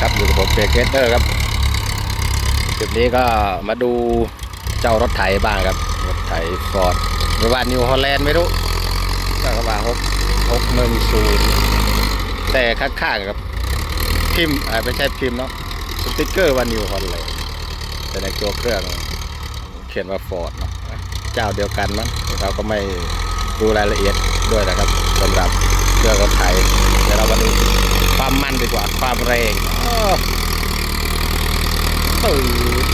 ครับอยู่กับผมเบรกเกเตอร์ครับคลิปนี้ก็มาดูเจ้ารถไถบ้างครับรถไถฟอร์ดหรือว่านิวฮอลแลนด์ไม่รู้ก็ว่าหกหกหนึ่งศูนย์แต่ข้างๆครับพิมพ์ไม่ใช่พิมพ์เนาะสติ๊กเกอร์ว่านิวฮอลแลนด์แต่ในตัวเครื่องเขียนว่าฟอร์ดเนาะเจ้าเดียวกันมั้งเราก็ไม่ดูรายละเอียดด้วยนะครับสำหรับเครื่องรถไถเดี๋ยวเรามาดู ความมันดีกว่าความแรงอ้อเออ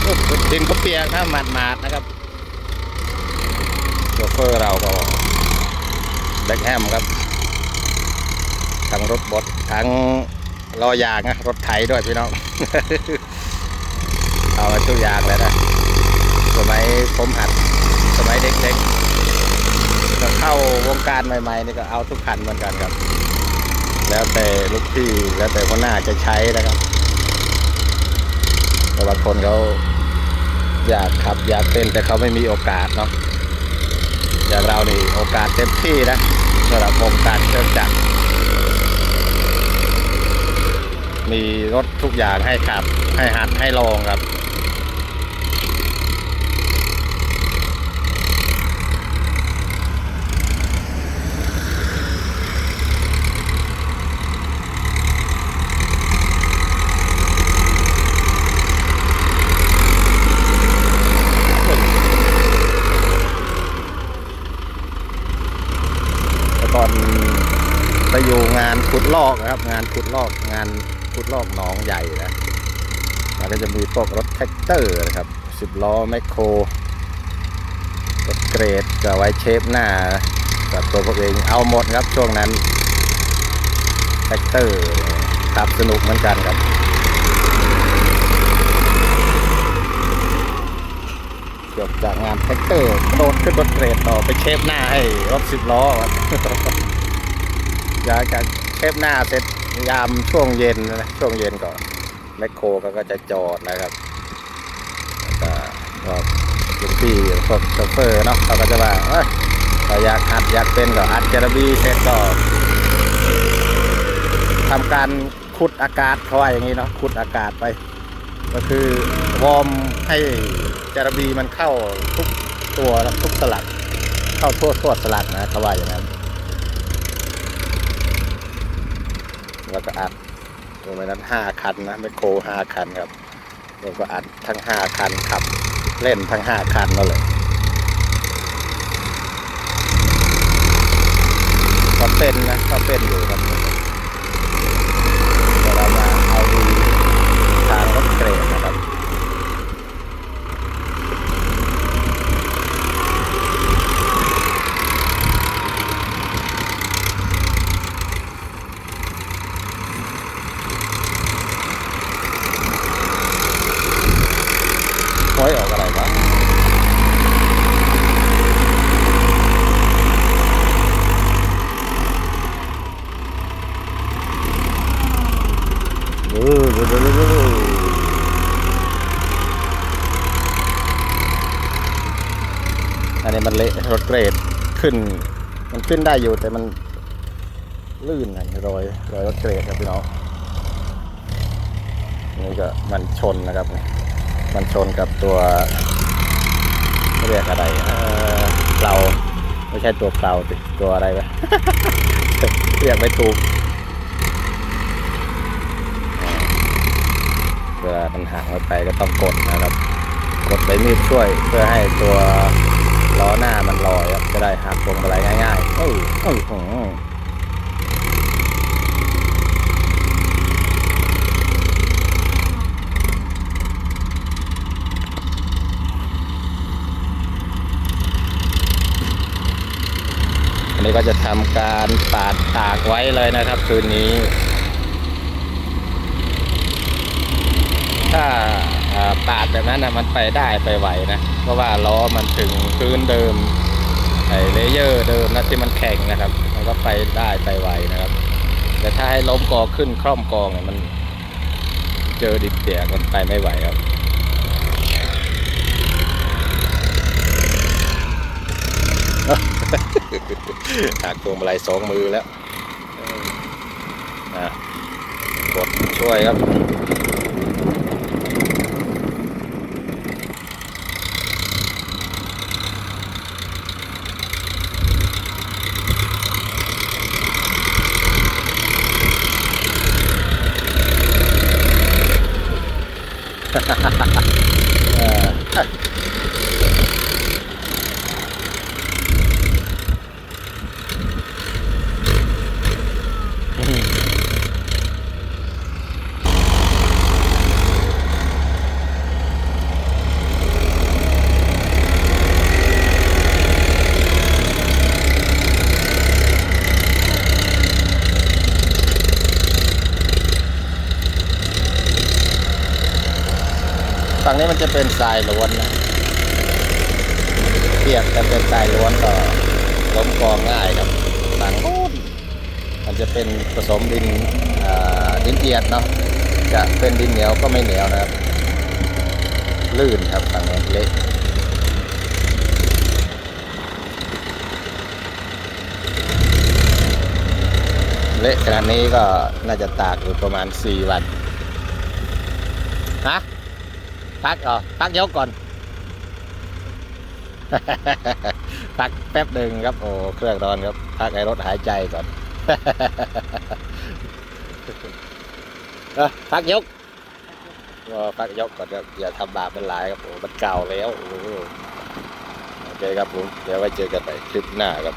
โอ้ดินก็เปียกนะหมาดๆนะครับโชเฟอร์เราก็แบ็คแฮมครับ ทั้งรถบดทั้งล้อยางนะรถไถด้วยพี่น้อง เอามาทุกอย่างเลยนะสมัยผมหัดสมัยเด็กๆเข้าวงการใหม่ๆนี่ก็เอาทุกคันเหมือนกันครับ แล้วแต่ลูกพี่แล้วแต่คนหน้าจะใช้นะครับแต่บางคนเขาอยากขับ อยากเป็นแต่เขาไม่มีโอกาสเนาะอย่างเรานี่โอกาสเต็มที่นะสำหรับวงการเครื่องจักรมีรถทุกอย่างให้ขับ ให้หัดให้ลองครับ แต่ ก่อนไปอยู่งานขุดลอกนะครับ งานขุดลอกงานขุดลอกหนองใหญ่นะมันก็จะมีพวกรถแท็กเตอร์นะครับสิบล้อแมคโครรถเกรดก็ไว้เชฟหน้ากับตัวพวกเองเอาหมดครับช่วงนั้นแท็กเตอร์ขับสนุกเหมือนกันครับ จบจากงานแท็กเตอร์โดดขึ้นรถเกรดต่อไปเชฟหน้าให้รถสิบล้อครับอยากจะเชฟหน้าเสร็จยามช่วงเย็นนะช่วงเย็นก็แมคโครก็จะจอดนะครับแล้วก็ก็ลุงพี่พวกโชเฟอร์เนาะเขาก็จะว่าเอ้ยถ้าอยากอัดอยากเป็นก็อัดเจระบีเสร็จก็ทำการขุดอากาศเขาว่าอย่างนี้เนาะขุดอากาศไป ก็คือวอร์มให้จารบีมันเข้าทุกตัวทุกสลักเข้าทั่วทั่วสลักนะเขาว่าอย่างนั้น แล้วก็อัดตรงนั้นห้าคันนะไมโครห้าคันครับแล้วก็อัดทั้งห้าคันขับ เล่นทั้งห้าคันนั่นเลยก็เป็นนะก็เป็นอยู่ครับเดี๋ยวเรามาเอาดูทางรถเกรดนะครับ ห้อยออกอะไรวะเออเออเออเออเออ นนี้มันเละรถเกรดขึ้น มันขึ้นได้อยู่แต่มันลื่นนะรอยรอยรถเกรดครับพี่น้องนี่ก็มันชนนะครับ มันชนกับตัวเรียกอะไรเออเปลาไม่ใช่ตัวเปลาสิตัวอะไรวะเรียกไม่ถูกอ่าเวลามันห่างออกไปก็ต้องกดนะครับ กดใบมีดช่วยเพื่อให้ตัว ล้อหน้ามันลอยครับจะได้หักพวงมาลัยง่ายๆเออเออหืออันนี้ก็จะทำการปาดตากไว้เลยนะครับ คืนนี้ ถ้า ปาดแบบนั้นนะมันไปได้ไปไหวนะ เพราะว่าล้อมันถึงพื้นเดิมไอเลเยอร์เดิมนะที่มันแข็งนะครับ มันก็ไปได้ไปไหวนะครับ แต่ถ้าให้ล้มกอขึ้นคล่อมกองเนี่ยมันเจอดินเปียกมันไปไม่ไหวครับหักพวงมาลัยสองมือแล้วกดช่วยครับ เงนี้มันจะเป็นทรายล้วนนะเทียบกันเป็นทรายล้วนก็ล้มกองง่ายครับฝั่งนู้นมันจะเป็นผสมดินอ่าดินเอียดเนาะจะเป็นดินเหนียวก็ไม่เหนียวนะครับ ลื่นครับฝั่งนู้เละเละขนาดนี้ก็น่าจะตากอยู่ประมาณ 4 วัน ฮะ พักเหรอพักยกก่อน พักแป๊บหนึ่งครับ โอ้ เครื่องร้อนครับ พักไอ้รถหายใจก่อนพักยกก็พักยกก่อนครับ อย่าทำบาปเป็นหลายครับโอ้มันเก่าแล้ว โอ้โหโอเคครับผม เดี๋ยวไว้เจอกันใหม่คลิปหน้าครับ